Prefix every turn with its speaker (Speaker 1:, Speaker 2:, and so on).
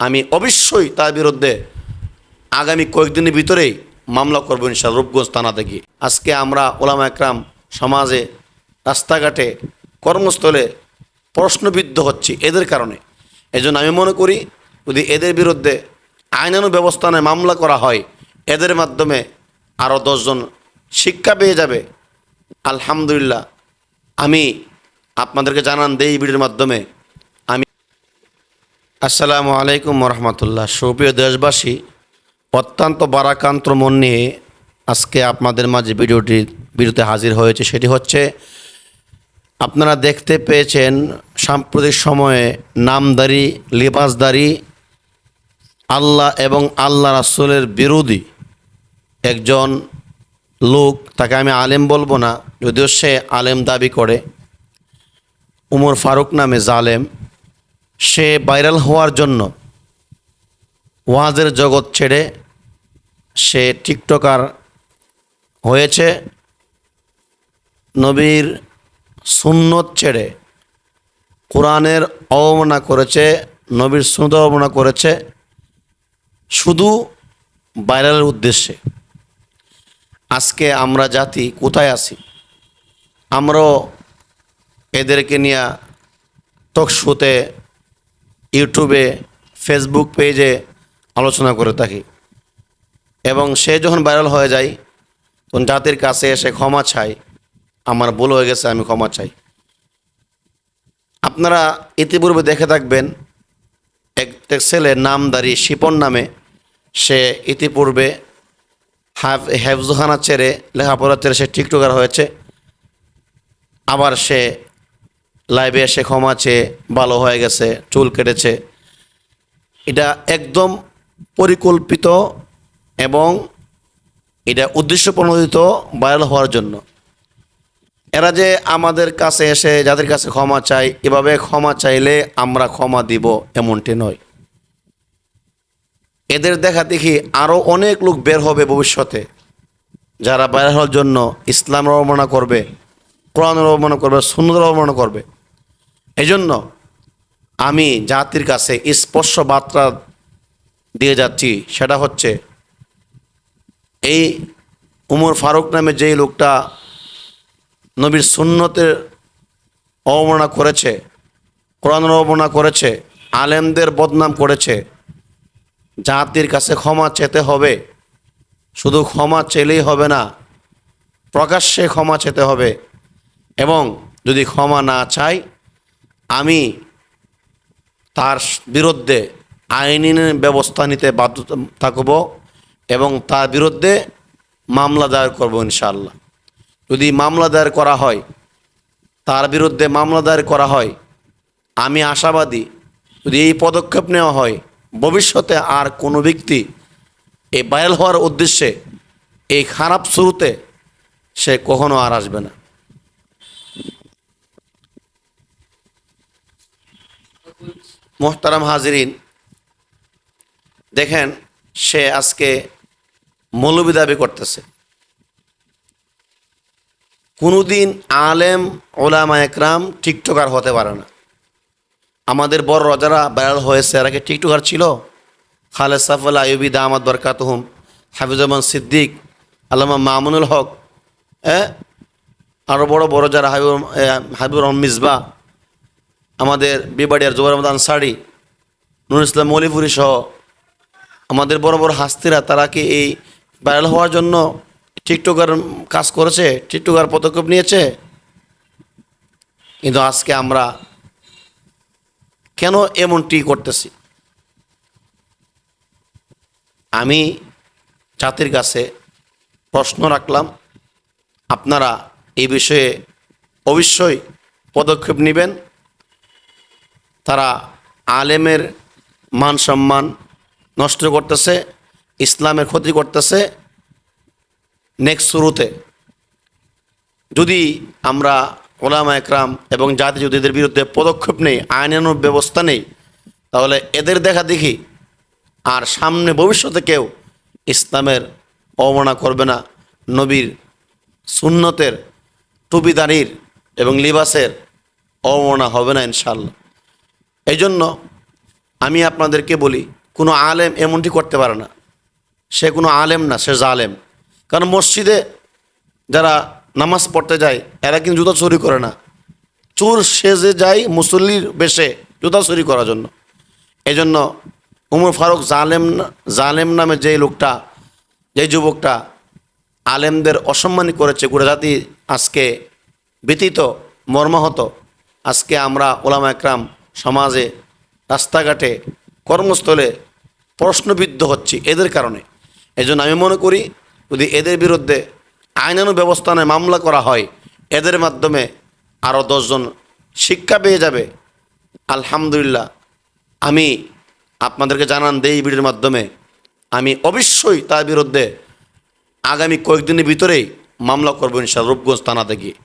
Speaker 1: আমি অবশ্যই তার বিরুদ্ধে আগামী কয়েকদিনের ভিতরেই মামলা করব ইনশাল রূপগঞ্জ থানা থেকে। আজকে আমরা ওলামা একরাম সমাজে রাস্তাঘাটে কর্মস্থলে প্রশ্নবিদ্ধ হচ্ছি এদের কারণে। এজন্য আমি মনে করি, যদি এদের বিরুদ্ধে আইনানু ব্যবস্থা নেয় মামলা করা হয়, এদের মাধ্যমে আরও দশজন শিক্ষা পেয়ে যাবে। আলহামদুলিল্লাহ, আমি আপনাদেরকে জানান দেই ভিডিওর মাধ্যমে। আসসালামু আলাইকুম রহমতুল্লাহ সুপ্রিয় দেশবাসী, অত্যন্ত বারাকান্ত মন নিয়ে আজকে আপনাদের মাঝে ভিডিওটি ভিডিওতে হাজির হয়েছে। সেটি হচ্ছে, আপনারা দেখতে পেয়েছেন, সাম্প্রতিক সময়ে নামদারি, লিবাসদারি, আল্লাহ এবং আল্লাহ রাসুলের বিরোধী একজন লোক, তাকে আমি আলেম বলব না, যদিও সে আলেম দাবি করে, উমর ফারুক নামে জালেম। সে ভাইরাল হওয়ার জন্য ওয়াজের জগৎ ছেড়ে সে টিকটকার হয়েছে, নবীর সুন্নত ছেড়ে কোরআনের অবমাননা করেছে, নবীর সুন্নত অবমাননা করেছে শুধু ভাইরালের উদ্দেশ্যে। আজকে আমরা জাতি কোথায় আছি? আমরাও এদেরকে নিয়ে টক শোতে ইউটিউবে ফেসবুক পেজে আলোচনা করে থাকি। এবং সে যখন ভাইরাল হয়ে যায়, তখন জাতির কাছে এসে ক্ষমা চাই। আমার ভুল হয়ে গেছে, আমি ক্ষমা চাই। আপনারা ইতিপূর্বে দেখে থাকবেন, এক ছেলে নামদারি শিপন নামে সে ইতিপূর্বে হাফ হেফজুখানা ছেড়ে লেখাপড়া ছেড়ে সে টিকটকার হয়েছে। আবার সে লাইভে এসে ক্ষমা চেয়ে ভালো হয়ে গেছে, চুল কেটেছে। এটা একদম পরিকল্পিত এবং এটা উদ্দেশ্য প্রণোদিত ভাইরাল হওয়ার জন্য। এরা যে আমাদের কাছে এসে যাদের কাছে ক্ষমা চাই এভাবে ক্ষমা চাইলে আমরা ক্ষমা দিব এমনটি নয়। এদের দেখা দেখি আরও অনেক লোক বের হবে ভবিষ্যতে, যারা বাইরে হওয়ার জন্য ইসলাম অবমাননা করবে কোরআন অবমাননা করবে সুন্দর অবমাননা করবে। এই জন্য আমি জাতির কাছে স্পর্শ বার্তা দিয়ে যাচ্ছি, সেটা হচ্ছে এই উমর ফারুক নামে যেই লোকটা নবীর সুন্নতের অবমাননা করেছে, কোরআনের অবমাননা করেছে, আলেমদের বদনাম করেছে, জাতির কাছে ক্ষমা চেতে হবে, শুধু ক্ষমা চেলেই হবে না, প্রকাশ্যে ক্ষমা চেতে হবে এবং যদি ক্ষমা না চাই আমি তার বিরুদ্ধে আইনি ব্যবস্থা নিতে বাধ্য থাকব এবং তার বিরুদ্ধে মামলা দায়ের করব ইনশাআল্লাহ। যদি মামলা দায়ের করা হয়, তার বিরুদ্ধে মামলা দায়ের করা হয়, আমি আশাবাদী যদি এই পদক্ষেপ নেওয়া হয়, ভবিষ্যতে আর কোনো ব্যক্তি এই ভাইরাল হওয়ার উদ্দেশ্যে এই খারাপ শুরুতে সে কখনো আর আসবে না। মোহতারাম হাজিরিন, দেখেন সে আজকে মৌলবি দাবি করতেছে। কোনোদিন আলেম, ওলামা একরাম টিকটকার হতে পারে না। আমাদের বড় রাজারা ভাইরাল হয়েছে, এরা কি টিকটকার ছিল? খালেদ সাফুল আয়ুবি দামাদ বরকাতহুম হাফিজুররহমান সিদ্দিক, আল্লামা মামুনুল হক হ্যাঁ? আরও বড় বড় যারা হাবিবুর হাবিবুর রহমান মিসবা আমাদের বিবাড়িয়ার জোবার আহমদ আনসারি নুর ইসলাম মলিপুরি সহ আমাদের বড় বড় হাস্তিরা, তারা কি এই ভাইরাল হওয়ার জন্য টিকটকার কাজ করেছে, টিকটকার পদক্ষেপ নিয়েছে? কিন্তু আজকে আমরা কেন এমনটি করতেছি? আমি জাতির কাছে প্রশ্ন রাখলাম, আপনারা এই বিষয়ে অবশ্যই পদক্ষেপ নেবেন। তারা আলেমের মান সম্মান নষ্ট করতেছে, ইসলামের ক্ষতি করতেছে নেক্সট শুরুতে। যদি আমরা ওলামা একরাম এবং জাতি যদি এদের বিরুদ্ধে পদক্ষেপ নেই আইনানুর ব্যবস্থা নেই, তাহলে এদের দেখা দেখি আর সামনে ভবিষ্যতে কেউ ইসলামের অবমাননা করবে না। নবীর সুন্নতের টুপিদানির এবং লিবাসের অবমাননা হবে না ইনশাল্লাহ এই জন্য আমি আপনাদেরকে বলি, কোনো আলেম এমনটি করতে পারে না। সে কোনো আলেম না, সে জালেম। কারণ মসজিদে যারা নামাজ পড়তে যায়, এরা কিন্তু জুতা চুরি করে না। চোর সেজে যায় মুসল্লির বেশে জুতা চুরি করার জন্য। এই জন্য উমর ফারুক জালেম জালেম নামে যে লোকটা যে যুবকটা আলেমদের অসম্মানী করেছে, গোটা জাতি আজকে ব্যতীত, মর্মাহত। আজকে আমরা ওলামা একরাম সমাজে, রাস্তাঘাটে, কর্মস্থলে প্রশ্নবিদ্ধ হচ্ছি এদের কারণে। এই জন্য আমি মনে করি, যদি এদের বিরুদ্ধে আইনানু ব্যবস্থানে মামলা করা হয়, এদের মাধ্যমে আরও দশজন শিক্ষা পেয়ে যাবে। আলহামদুলিল্লাহ, আমি আপনাদেরকে জানান দেই ভিডিওর মাধ্যমে, আমি অবশ্যই তার বিরুদ্ধে আগামী কয়েকদিনের ভিতরেই মামলা করব ইনশাল রূপগঞ্জ থানাতে গিয়ে।